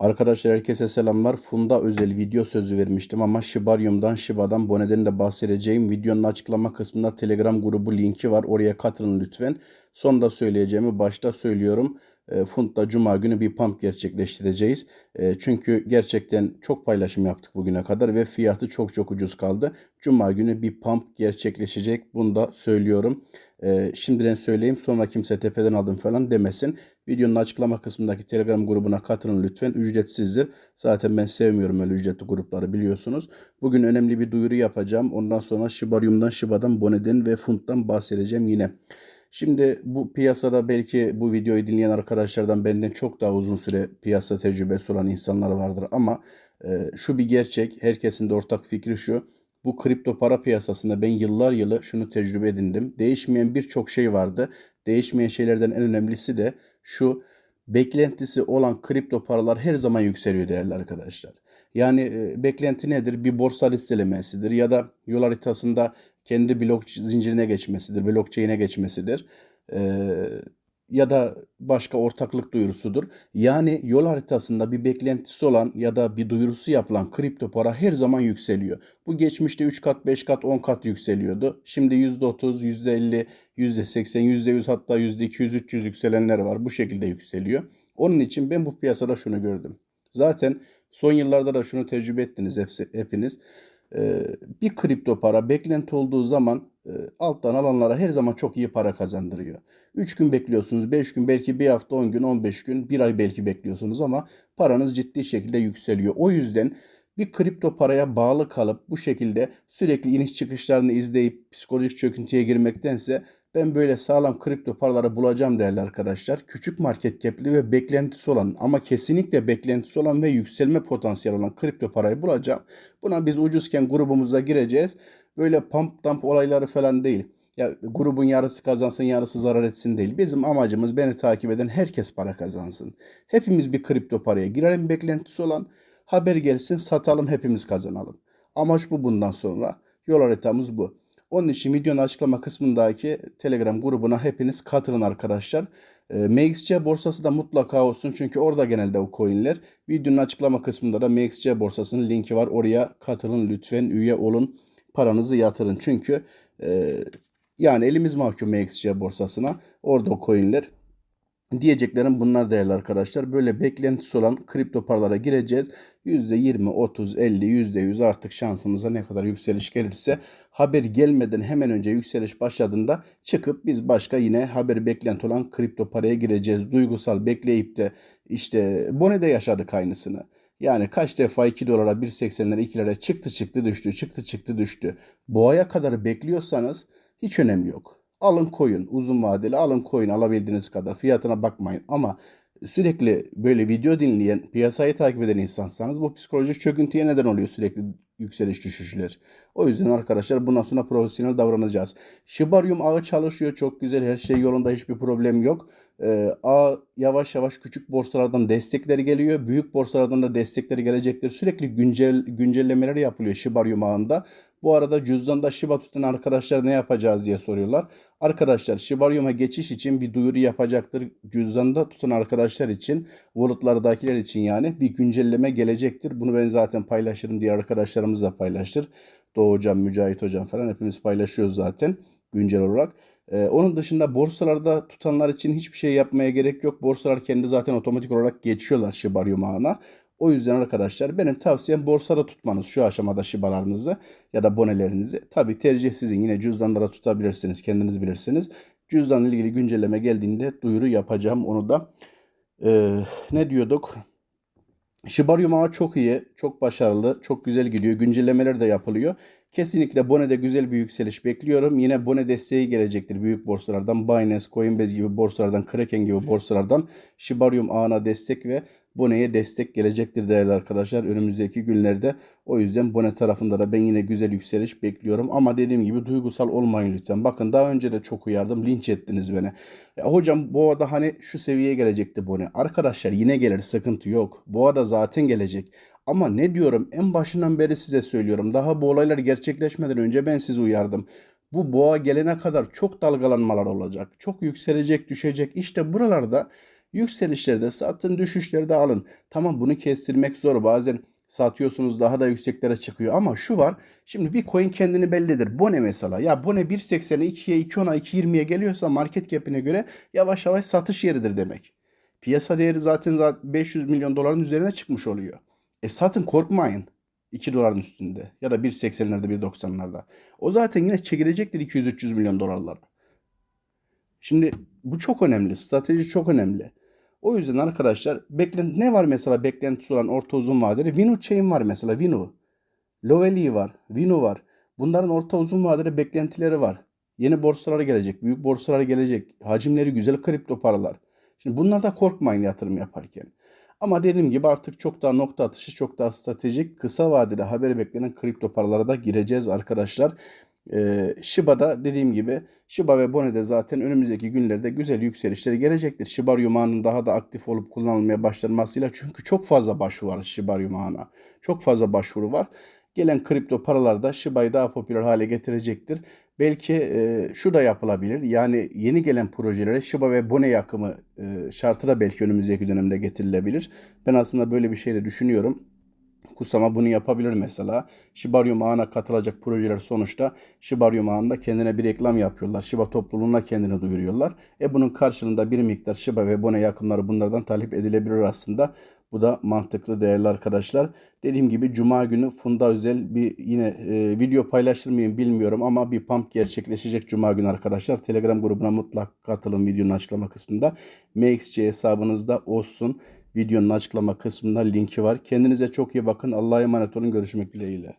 Arkadaşlar herkese selamlar. Funda özel video sözü vermiştim ama Shibarium'dan, Shiba'dan, Bone'den de bahsedeceğim. Videonun açıklama kısmında Telegram grubu linki var. Oraya katılın lütfen. Son da söyleyeceğimi başta söylüyorum. E, Fund'da Cuma günü bir pump gerçekleştireceğiz. E, çünkü gerçekten çok paylaşım yaptık bugüne kadar ve fiyatı çok çok ucuz kaldı. Cuma günü bir pump gerçekleşecek. Bunu da söylüyorum. E, şimdiden söyleyeyim sonra kimse tepeden aldım falan demesin. Videonun açıklama kısmındaki Telegram grubuna katılın lütfen. Ücretsizdir. Zaten ben sevmiyorum öyle ücretli grupları biliyorsunuz. Bugün önemli bir duyuru yapacağım. Ondan sonra Shibarium'dan, Shiba'dan, Bone'den ve Fund'dan bahsedeceğim yine. Şimdi bu piyasada belki bu videoyu dinleyen arkadaşlardan benden çok daha uzun süre piyasa tecrübesi olan insanlar vardır ama e, şu bir gerçek, herkesin de ortak fikri şu. Bu kripto para piyasasında ben yıllar yılı şunu tecrübe edindim. Değişmeyen birçok şey vardı. Değişmeyen şeylerden en önemlisi de şu beklentisi olan kripto paralar her zaman yükseliyor değerli arkadaşlar. Yani e, beklenti nedir? Bir borsa listelemesidir ya da yol haritasında kendi blok zincirine geçmesidir, blockchain'e geçmesidir. Ee, ya da başka ortaklık duyurusudur. Yani yol haritasında bir beklentisi olan ya da bir duyurusu yapılan kripto para her zaman yükseliyor. Bu geçmişte 3 kat, 5 kat, 10 kat yükseliyordu. Şimdi %30, %50, %80, %100 hatta %200, 300 yükselenler var. Bu şekilde yükseliyor. Onun için ben bu piyasada şunu gördüm. Zaten son yıllarda da şunu tecrübe ettiniz hepsi, hepiniz. Ee, bir kripto para beklenti olduğu zaman e, alttan alanlara her zaman çok iyi para kazandırıyor. 3 gün bekliyorsunuz, 5 gün, belki bir hafta, 10 gün, 15 gün, bir ay belki bekliyorsunuz ama paranız ciddi şekilde yükseliyor. O yüzden bir kripto paraya bağlı kalıp bu şekilde sürekli iniş çıkışlarını izleyip psikolojik çöküntüye girmektense ben böyle sağlam kripto paraları bulacağım değerli arkadaşlar. Küçük market cap'li ve beklentisi olan ama kesinlikle beklentisi olan ve yükselme potansiyeli olan kripto parayı bulacağım. Buna biz ucuzken grubumuza gireceğiz. Böyle pump dump olayları falan değil. Ya grubun yarısı kazansın yarısı zarar etsin değil. Bizim amacımız beni takip eden herkes para kazansın. Hepimiz bir kripto paraya girelim beklentisi olan haber gelsin satalım hepimiz kazanalım. Amaç bu bundan sonra. Yol haritamız bu. Onun için videonun açıklama kısmındaki Telegram grubuna hepiniz katılın arkadaşlar. Ee, MXC borsası da mutlaka olsun çünkü orada genelde o coinler. Videonun açıklama kısmında da MXC borsasının linki var. Oraya katılın lütfen üye olun. Paranızı yatırın. Çünkü e, yani elimiz mahkum MXC borsasına. Orada o coinler Diyeceklerim bunlar değerli arkadaşlar. Böyle beklentisi olan kripto paralara gireceğiz. %20, 30, 50, %100 artık şansımıza ne kadar yükseliş gelirse haber gelmeden hemen önce yükseliş başladığında çıkıp biz başka yine haber beklenti olan kripto paraya gireceğiz. Duygusal bekleyip de işte Bone'de yaşadık aynısını. Yani kaç defa 2 dolara 1.80'lere 2'lere çıktı çıktı düştü çıktı çıktı düştü. Boğaya kadar bekliyorsanız hiç önemi yok. Alın koyun. Uzun vadeli alın koyun alabildiğiniz kadar. Fiyatına bakmayın. Ama sürekli böyle video dinleyen, piyasayı takip eden insansanız bu psikolojik çöküntüye neden oluyor sürekli yükseliş düşüşler. O yüzden arkadaşlar bundan sonra profesyonel davranacağız. Shibarium ağı çalışıyor çok güzel her şey yolunda hiçbir problem yok. Ee, ağ yavaş yavaş küçük borsalardan destekleri geliyor. Büyük borsalardan da destekleri gelecektir. Sürekli güncel güncellemeler yapılıyor Shibarium ağında. Bu arada cüzdanda Shiba tutan arkadaşlar ne yapacağız diye soruyorlar. Arkadaşlar Shibarium'a geçiş için bir duyuru yapacaktır. Cüzdanda tutan arkadaşlar için, walletlardakiler için yani bir güncelleme gelecektir. Bunu ben zaten paylaşırım diye arkadaşlarımız da paylaşır. Doğu Hocam, Mücahit Hocam falan hepimiz paylaşıyoruz zaten güncel olarak. Ee, onun dışında borsalarda tutanlar için hiçbir şey yapmaya gerek yok. Borsalar kendi zaten otomatik olarak geçiyorlar Shibarium ağına. O yüzden arkadaşlar benim tavsiyem borsada tutmanız şu aşamada şibalarınızı ya da bonelerinizi. Tabi tercih sizin yine cüzdanlara tutabilirsiniz kendiniz bilirsiniz. Cüzdanla ilgili güncelleme geldiğinde duyuru yapacağım onu da. Ee, ne diyorduk? Shibarium ağı çok iyi, çok başarılı, çok güzel gidiyor. Güncellemeler de yapılıyor. Kesinlikle Bone'de güzel bir yükseliş bekliyorum. Yine Bone desteği gelecektir büyük borsalardan. Binance, Coinbase gibi borsalardan, Kraken gibi borsalardan Shibarium ağına destek ve Bone'ye destek gelecektir değerli arkadaşlar önümüzdeki günlerde. O yüzden Bone tarafında da ben yine güzel yükseliş bekliyorum. Ama dediğim gibi duygusal olmayın lütfen. Bakın daha önce de çok uyardım. Linç ettiniz beni. Ya hocam bu arada hani şu seviyeye gelecekti Bone. Arkadaşlar yine gelir sıkıntı yok. Bu arada zaten gelecek. Ama ne diyorum en başından beri size söylüyorum. Daha bu olaylar gerçekleşmeden önce ben sizi uyardım. Bu boğa gelene kadar çok dalgalanmalar olacak. Çok yükselecek, düşecek. İşte buralarda Yükselişlerde satın, düşüşlerde alın. Tamam bunu kestirmek zor. Bazen satıyorsunuz daha da yükseklere çıkıyor. Ama şu var. Şimdi bir coin kendini bellidir. Bone mesela. Ya Bone 1.80'e 2'ye 2.10'a 2.20'ye geliyorsa market cap'ine göre yavaş yavaş satış yeridir demek. Piyasa değeri zaten zaten 500 milyon doların üzerine çıkmış oluyor. E satın korkmayın. 2 doların üstünde ya da 1.80'lerde 1.90'larda. O zaten yine çekilecektir 200-300 milyon dolarlara. Şimdi bu çok önemli. Strateji çok önemli. O yüzden arkadaşlar beklen ne var mesela beklentisi olan orta uzun vadeli? Vinu Chain var mesela Vinu. Lovely var. Vinu var. Bunların orta uzun vadeli beklentileri var. Yeni borsalara gelecek. Büyük borsalara gelecek. Hacimleri güzel kripto paralar. Şimdi bunlarda korkmayın yatırım yaparken. Ama dediğim gibi artık çok daha nokta atışı, çok daha stratejik, kısa vadede haberi beklenen kripto paralara da gireceğiz arkadaşlar. Ee, Shiba'da dediğim gibi Shiba ve Bone'de zaten önümüzdeki günlerde güzel yükselişleri gelecektir. Shibarium ağının daha da aktif olup kullanılmaya başlanmasıyla çünkü çok fazla başvuru var Shibarium ağına. Çok fazla başvuru var. Gelen kripto paralar da Shiba'yı daha popüler hale getirecektir. Belki e, şu da yapılabilir. Yani yeni gelen projelere Shiba ve Bone yakımı e, şartı da belki önümüzdeki dönemde getirilebilir. Ben aslında böyle bir şey de düşünüyorum. Kusama bunu yapabilir mesela. Shibarium ağına katılacak projeler sonuçta Shibarium ağında kendine bir reklam yapıyorlar. Shiba topluluğuna kendini duyuruyorlar. E bunun karşılığında bir miktar Shiba ve Bone yakımları bunlardan talep edilebilir aslında. Bu da mantıklı değerli arkadaşlar. Dediğim gibi Cuma günü Funda özel bir yine e, video paylaşır mıyım bilmiyorum ama bir pump gerçekleşecek Cuma günü arkadaşlar. Telegram grubuna mutlak katılın videonun açıklama kısmında. MXC hesabınızda olsun. Videonun açıklama kısmında linki var. Kendinize çok iyi bakın. Allah'a emanet olun. Görüşmek dileğiyle.